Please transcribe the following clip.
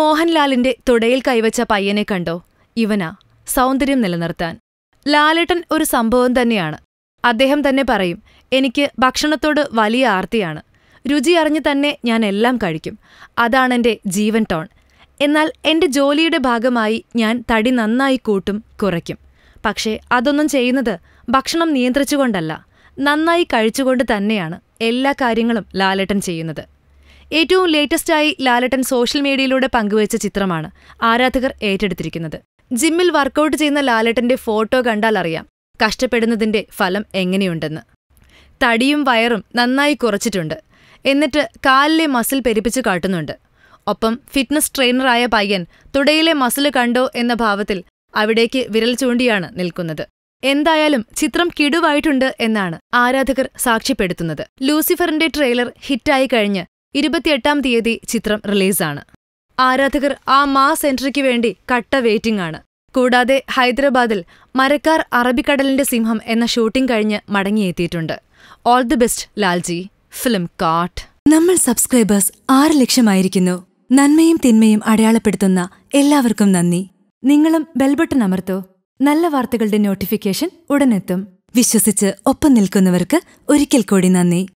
മോഹൻലാലിന്റെ തുടയിൽ കൈവച്ച പയ്യനെ കണ്ടോ? ഇവനാ സൗന്ദര്യം നിലനിർത്താൻ. ലാലേട്ടൻ ഒരു സംഭവം തന്നെയാണ്. അദ്ദേഹം തന്നെ പറയും എനിക്ക് ഭക്ഷണത്തോട് വലിയ ആർത്തിയാണ്. രുചി അറിഞ്ഞു തന്നെ ഞാൻ എല്ലാം കഴിക്കും. അതാണെന്റെ ജീവൻ ടോൺ. എന്നാൽ എന്റെ ജോലിയുടെ ഭാഗമായി ഞാൻ തടി നന്നായി കൂട്ടും കുറയ്ക്കും. പക്ഷേ അതൊന്നും ചെയ്യുന്നത് ഭക്ഷണം നിയന്ത്രിച്ചുകൊണ്ടല്ല. നന്നായി കഴിച്ചുകൊണ്ട് തന്നെയാണ് എല്ലാ കാര്യങ്ങളും ലാലേട്ടൻ ചെയ്യുന്നത്. ഏറ്റവും ലേറ്റസ്റ്റായി ലാലട്ടൻ സോഷ്യൽ മീഡിയയിലൂടെ പങ്കുവച്ച ചിത്രമാണ് ആരാധകർ ഏറ്റെടുത്തിരിക്കുന്നത്. ജിമ്മിൽ വർക്കൗട്ട് ചെയ്യുന്ന ലാലട്ടന്റെ ഫോട്ടോ കണ്ടാൽ അറിയാം കഷ്ടപ്പെടുന്നതിന്റെ ഫലം എങ്ങനെയുണ്ടെന്ന്. തടിയും വയറും നന്നായി കുറച്ചിട്ടുണ്ട്. എന്നിട്ട് കാലിലെ മസിൽ പെരുപ്പിച്ചു കാട്ടുന്നുണ്ട്. ഒപ്പം ഫിറ്റ്നസ് ട്രെയിനറായ പയ്യൻ തുടയിലെ മസിൽ കണ്ടോ എന്ന ഭാവത്തിൽ അവിടേക്ക് വിരൽ ചൂണ്ടിയാണ് നിൽക്കുന്നത്. എന്തായാലും ചിത്രം കിടുവായിട്ടുണ്ട് എന്നാണ് ആരാധകർ സാക്ഷ്യപ്പെടുത്തുന്നത്. ലൂസിഫറിന്റെ ട്രെയിലർ ഹിറ്റായി കഴിഞ്ഞ് ഇരുപത്തിയെട്ടാം തീയതി ചിത്രം റിലീസാണ്. ആരാധകർ ആ മാസ് എൻട്രിക്ക് വേണ്ടി കട്ട വെയിറ്റിംഗ് ആണ്. കൂടാതെ ഹൈദരാബാദിൽ മരക്കാർ അറബിക്കടലിന്റെ സിംഹം എന്ന ഷൂട്ടിംഗ് കഴിഞ്ഞ് മടങ്ങിയെത്തിയിട്ടുണ്ട്. All the best Lalji. Film കാട്ട് നമ്മൾ സബ്സ്ക്രൈബേഴ്സ് ആറ് ലക്ഷമായിരിക്കുന്നു. നന്മയും തിന്മയും അടയാളപ്പെടുത്തുന്ന എല്ലാവർക്കും നന്ദി. നിങ്ങളും ബെൽബട്ടൺ അമർത്തോ. നല്ല വാർത്തകളുടെ നോട്ടിഫിക്കേഷൻ ഉടനെത്തും. വിശ്വസിച്ച് ഒപ്പം നിൽക്കുന്നവർക്ക് ഒരിക്കൽ കൂടി നന്ദി.